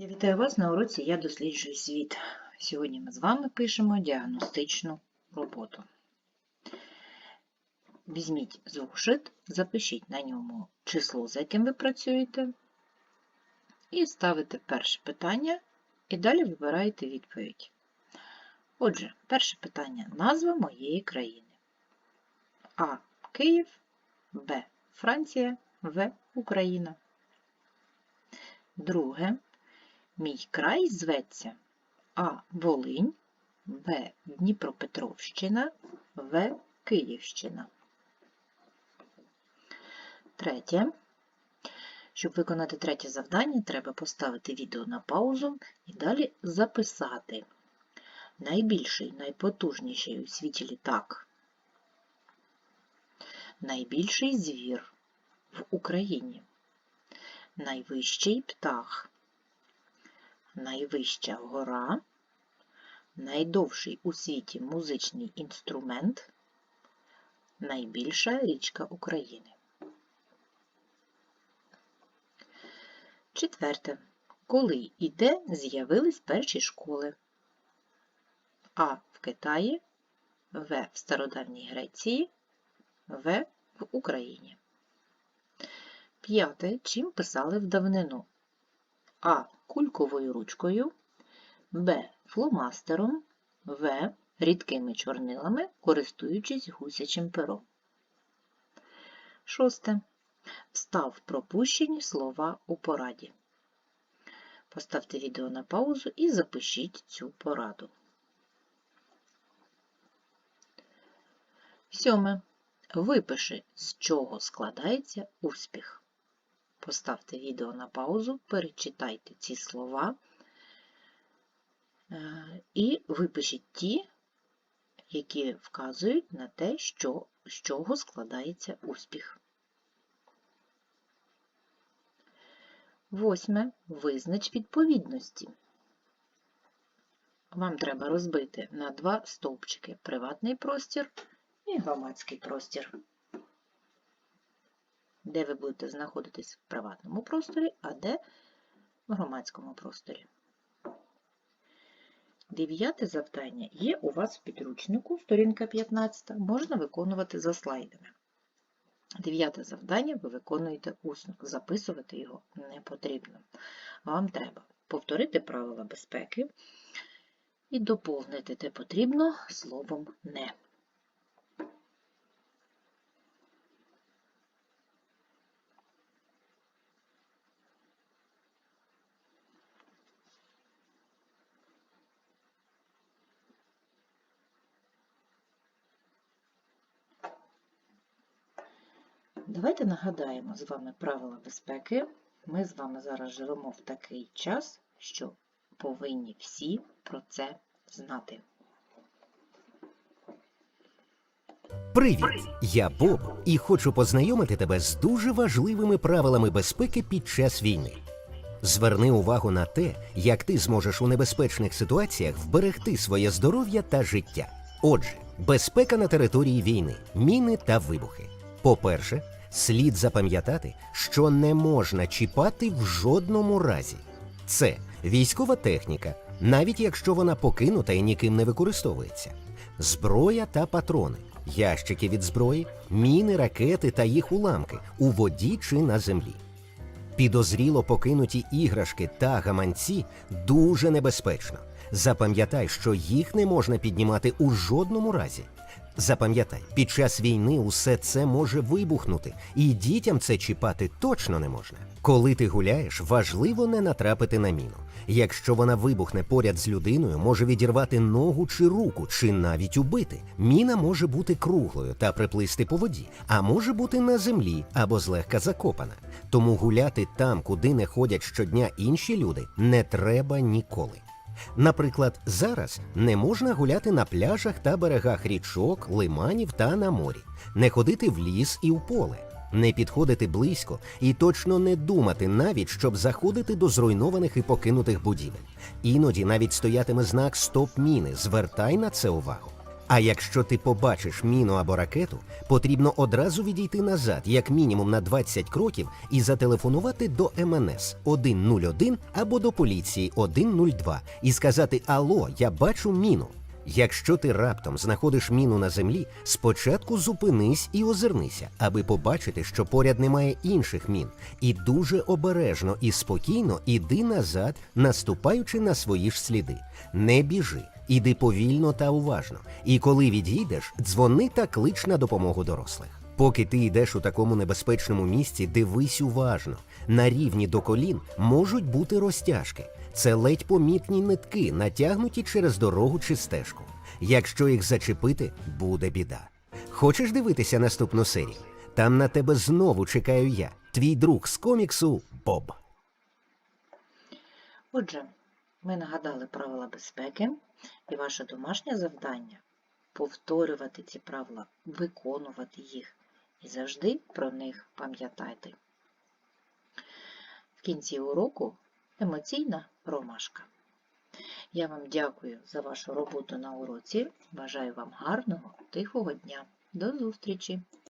Я вітаю вас на уроці Я досліджую світ. Сьогодні ми з вами пишемо діагностичну роботу. Візьміть зошит, запишіть на ньому число, за яким ви працюєте, і ставите перше питання, і далі вибираєте відповідь. Отже, перше питання назва моєї країни. А. Київ, Б. Франція, В. Україна. Друге. Мій край зветься А. Волинь, Б. Дніпропетровщина, В. Київщина. Третє. Щоб виконати третє завдання, треба поставити відео на паузу і далі записати найбільший, найпотужніший у світі літак, найбільший звір в Україні, найвищий птах найвища гора, найдовший у світі музичний інструмент, найбільша річка України. Четверте. Коли і де з'явились перші школи? А. В Китаї, В. В Стародавній Греції, В. В Україні. П'яте. Чим писали в давнину? А. Кульковою ручкою, Б. Фломастером, В. Рідкими чорнилами, користуючись гусячим пером. Шосте. Встав пропущені слова у пораді. Поставте відео на паузу і запишіть цю пораду. Сьоме. Випиши, з чого складається успіх. Поставте відео на паузу, перечитайте ці слова е, і випишіть ті, які вказують на те, що, з чого складається успіх. Восьме. Визнач відповідності. Вам треба розбити на два стовпчики приватний простір і громадський простір де ви будете знаходитись в приватному просторі, а де в громадському просторі. Дев'яте завдання є у вас в підручнику, сторінка 15, можна виконувати за слайдами. Дев'яте завдання ви виконуєте усно, записувати його не потрібно. Вам треба повторити правила безпеки і доповнити те потрібно словом не. Давайте нагадаємо з вами правила безпеки. Ми з вами зараз живемо в такий час, що повинні всі про це знати. Привіт! Я Боб і хочу познайомити тебе з дуже важливими правилами безпеки під час війни. Зверни увагу на те, як ти зможеш у небезпечних ситуаціях вберегти своє здоров'я та життя. Отже, безпека на території війни, міни та вибухи. По-перше, слід запам'ятати, що не можна чіпати в жодному разі. Це військова техніка, навіть якщо вона покинута і ніким не використовується, зброя та патрони, ящики від зброї, міни, ракети та їх уламки у воді чи на землі. Підозріло покинуті іграшки та гаманці дуже небезпечно. Запам'ятай, що їх не можна піднімати у жодному разі. Запам'ятай, під час війни усе це може вибухнути, і дітям це чіпати точно не можна. Коли ти гуляєш, важливо не натрапити на міну. Якщо вона вибухне поряд з людиною, може відірвати ногу чи руку, чи навіть убити. Міна може бути круглою та приплисти по воді, а може бути на землі або злегка закопана. Тому гуляти там, куди не ходять щодня інші люди, не треба ніколи. Наприклад, зараз не можна гуляти на пляжах та берегах річок, лиманів та на морі, не ходити в ліс і в поле, не підходити близько і точно не думати навіть, щоб заходити до зруйнованих і покинутих будівель. Іноді навіть стоятиме знак Стоп міни. Звертай на це увагу. А якщо ти побачиш міну або ракету, потрібно одразу відійти назад, як мінімум на 20 кроків, і зателефонувати до МНС 101 або до поліції 102 і сказати Алло, я бачу міну. Якщо ти раптом знаходиш міну на землі, спочатку зупинись і озирнися, аби побачити, що поряд немає інших мін, і дуже обережно і спокійно іди назад, наступаючи на свої ж сліди. Не біжи, іди повільно та уважно. І коли відійдеш, дзвони та клич на допомогу дорослих. Поки ти йдеш у такому небезпечному місці, дивись уважно. На рівні до колін можуть бути розтяжки. Це ледь помітні нитки, натягнуті через дорогу чи стежку. Якщо їх зачепити, буде біда. Хочеш дивитися наступну серію? Там на тебе знову чекаю я, твій друг з коміксу Боб. Отже, ми нагадали правила безпеки і ваше домашнє завдання повторювати ці правила, виконувати їх і завжди про них пам'ятайте. В кінці уроку емоційна ромашка. Я вам дякую за вашу роботу на уроці. Бажаю вам гарного, тихого дня. До зустрічі!